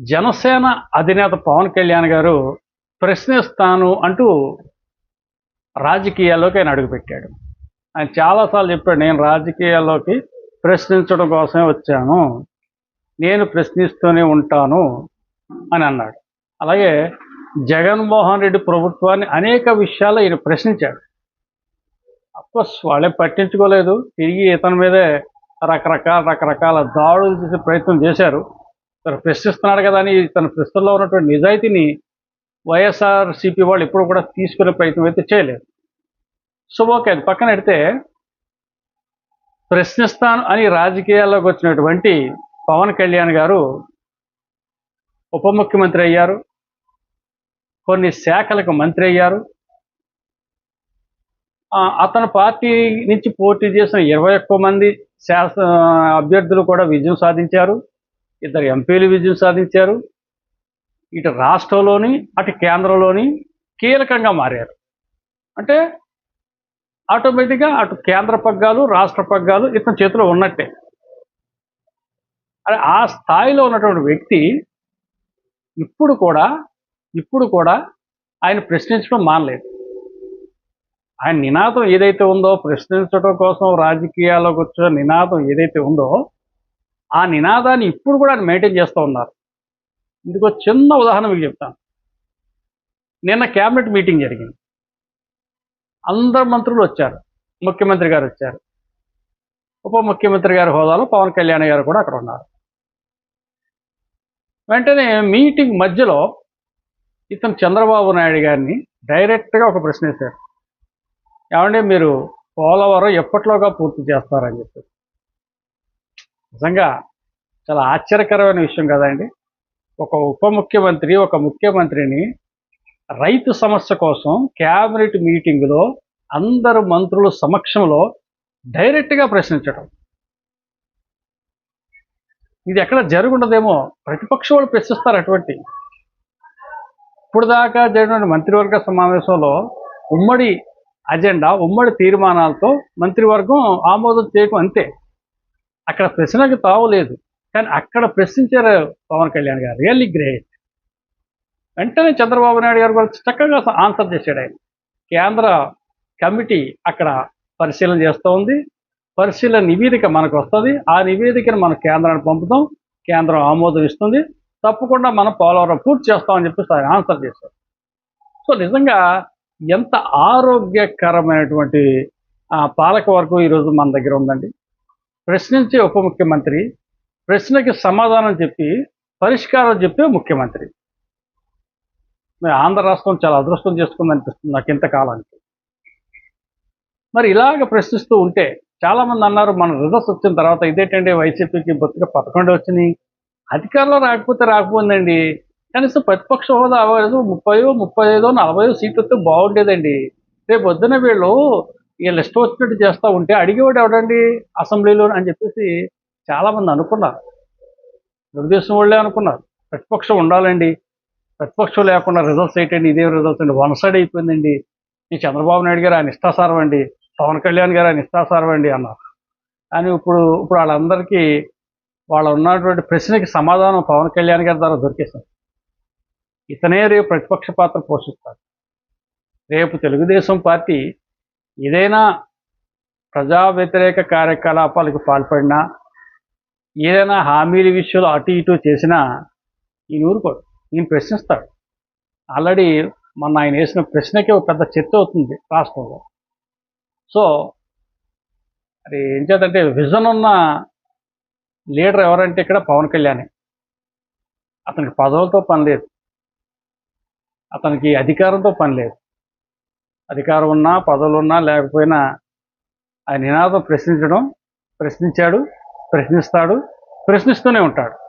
జనసేన అధినేత పవన్ కళ్యాణ్ గారు ప్రశ్నిస్తాను అంటూ రాజకీయాల్లోకి ఆయన అడుగుపెట్టాడు. ఆయన చాలాసార్లు చెప్పాడు నేను రాజకీయాల్లోకి ప్రశ్నించడం కోసమే వచ్చాను. నేను ప్రశ్నిస్తూనే ఉంటాను. అని అన్నాడు. అలాగే జగన్మోహన్ రెడ్డి ప్రభుత్వాన్ని అనేక విషయాలు ఈయన ప్రశ్నించాడు. అఫ్కోర్స్ వాళ్ళే పట్టించుకోలేదు. తిరిగి ఇతని మీదే రకరకాల రకరకాల దాడులు చేసే ప్రయత్నం చేశారు. తను ప్రశ్నిస్తున్నాడు కదా అని తన ప్రశ్నలో ఉన్నటువంటి నిజాయితీని వైఎస్ఆర్ సిపి వాళ్ళు ఇప్పుడు కూడా తీసుకునే ప్రయత్నం అయితే చేయలేదు. సో ఓకే అది పక్కన పెడితే ప్రశ్నిస్తాను అని రాజకీయాల్లోకి వచ్చినటువంటి పవన్ కళ్యాణ్ గారు ఉప ముఖ్యమంత్రి అయ్యారు కొన్ని శాఖలకు మంత్రి అయ్యారు. అతని పార్టీ నుంచి పోటీ చేసిన ఇరవై ఒక్క మంది శాస అభ్యర్థులు కూడా విజయం సాధించారు. ఇద్దరు ఎంపీలు విజయం సాధించారు. ఇటు రాష్ట్రంలోని అటు కేంద్రంలోని కీలకంగా మారారు. అంటే ఆటోమేటిక్గా అటు కేంద్ర పగ్గాలు రాష్ట్ర పగ్గాలు ఇతని చేతిలో ఉన్నట్టే. అదే ఆ స్థాయిలో ఉన్నటువంటి వ్యక్తి ఇప్పుడు కూడా ఇప్పుడు కూడా ఆయన ప్రశ్నించడం మానలేదు. ఆయన నినాదం ఏదైతే ఉందో ప్రశ్నించడం కోసం రాజకీయాల్లోకి వచ్చిన నినాదం ఏదైతే ఉందో ఆ నినాదాన్ని ఇప్పుడు కూడా ఆయన మెయింటైన్ చేస్తూ ఉన్నారు. ఇందుకో చిన్న ఉదాహరణ మీకు చెప్తాను. నిన్న క్యాబినెట్ మీటింగ్ జరిగింది. అందరు మంత్రులు వచ్చారు. ముఖ్యమంత్రి గారు వచ్చారు. ఉప ముఖ్యమంత్రి గారి హోదాలో పవన్ కళ్యాణ్ గారు కూడా అక్కడ ఉన్నారు. వెంటనే మీటింగ్ మధ్యలో ఇతను చంద్రబాబు నాయుడు గారిని డైరెక్ట్గా ఒక ప్రశ్న వేశారు. ఏమంటే మీరు పోలవరం ఎప్పట్లోగా పూర్తి చేస్తారని చెప్పి నిజంగా చాలా ఆశ్చర్యకరమైన విషయం కదండి ఒక ఉప ముఖ్యమంత్రి ఒక ముఖ్యమంత్రిని రైతు సమస్య కోసం క్యాబినెట్ మీటింగ్లో అందరు మంత్రుల సమక్షంలో డైరెక్ట్గా ప్రశ్నించడం ఇది ఎక్కడ జరుగుండదేమో ప్రతిపక్షం వాళ్ళు ప్రశ్నిస్తారు అటువంటి. ఇప్పుడు దాకా జరిగిన మంత్రివర్గ సమావేశంలో ఉమ్మడి అజెండా ఉమ్మడి తీర్మానాలతో మంత్రివర్గం ఆమోదం చేయటం అంతే. అక్కడ ప్రశ్నకు తావలేదు కానీ అక్కడ ప్రశ్నించారు పవన్ కళ్యాణ్ గారు. రియల్లీ గ్రేట్ వెంటనే చంద్రబాబు నాయుడు గారు కూడా చక్కగా ఆన్సర్ చేశాడు ఆయన. కేంద్ర కమిటీ అక్కడ పరిశీలన చేస్తూ ఉంది. పరిశీలన నివేదిక మనకు వస్తుంది. ఆ నివేదికను మనం కేంద్రానికి పంపుతాం. కేంద్రం ఆమోదం ఇస్తుంది. తప్పకుండా మనం పోలవరం పూర్తి చేస్తామని చెప్పేసి ఆయన ఆన్సర్ చేశారు. సో నిజంగా ఎంత ఆరోగ్యకరమైనటువంటి ఆ, పాలక వర్గం ఈరోజు మన దగ్గర ఉందండి. ప్రశ్నించే ఉప ముఖ్యమంత్రి ప్రశ్నకి సమాధానం చెప్పి పరిష్కారం చెప్పే ముఖ్యమంత్రి. మరి ఆంధ్ర రాష్ట్రం చాలా అదృష్టం చేసుకుంది అనిపిస్తుంది నాకు ఇంతకాలానికి. మరి ఇలాగ ప్రశ్నిస్తూ ఉంటే చాలా మంది అన్నారు మన రిజల్ట్స్ వచ్చిన తర్వాత ఇదేంటండి వైసీపీకి బొత్తిగా పదకొండు వచ్చినాయి. అధికారంలో రాకపోతే రాకపోయిందండి. కనీసం ప్రతిపక్ష హోదా అవ్వలేదు ముప్పై ముప్పై ఐదో నలభై సీట్లతో వస్తే బాగుండేదండి. రేపు వద్దున వీళ్ళు వీళ్ళు ఇష్టం వచ్చినట్టు చేస్తూ ఉంటే అడిగేవాడు ఎవడండి అసెంబ్లీలో అని చెప్పేసి చాలామంది అనుకున్నారు. తెలుగుదేశం వాళ్ళే అనుకున్నారు. ప్రతిపక్షం ఉండాలండి. ప్రతిపక్షం లేకుండా రిజల్ట్స్ ఏంటండి? ఇదే రిజల్ట్స్ అండి. వన్ సైడ్ అయిపోయిందండి. ఈ చంద్రబాబు నాయుడు గారు ఆయన ఇష్టాసారం అండి. పవన్ కళ్యాణ్ గారు ఆయన ఇష్టాసారం అండి అన్నారు. కానీ ఇప్పుడు ఇప్పుడు వాళ్ళందరికీ వాళ్ళ ఉన్నటువంటి ప్రశ్నకి సమాధానం పవన్ కళ్యాణ్ గారి ద్వారా దొరికేసింది. ఇతనే రేపు ప్రతిపక్ష పాత్ర పోషిస్తారు రేపు తెలుగుదేశం పార్టీ ఏదైనా ప్రజా వ్యతిరేక కార్యకలాపాలకు పాల్పడినా ఏదైనా హామీల విషయంలో అటు ఇటు చేసినా ఈయన ఊరుకోడు ఈయన ప్రశ్నిస్తాడు ఆల్రెడీ మొన్న ఆయన వేసిన ప్రశ్నకే ఒక పెద్ద చర్చ అవుతుంది రాష్ట్రంలో. సో అది ఏం చేద్దంటే విజన్ ఉన్న లీడర్ ఎవరంటే ఇక్కడ పవన్ కళ్యాణే. అతనికి పదవులతో పని లేదు. అతనికి అధికారంతో పని లేదు. అధికారం ఉన్నా పదవులు ఉన్నా లేకపోయినా ఆయన నినాదం ప్రశ్నించడం ప్రశ్నించాడు ప్రశ్నిస్తాడు ప్రశ్నిస్తూనే ఉంటాడు.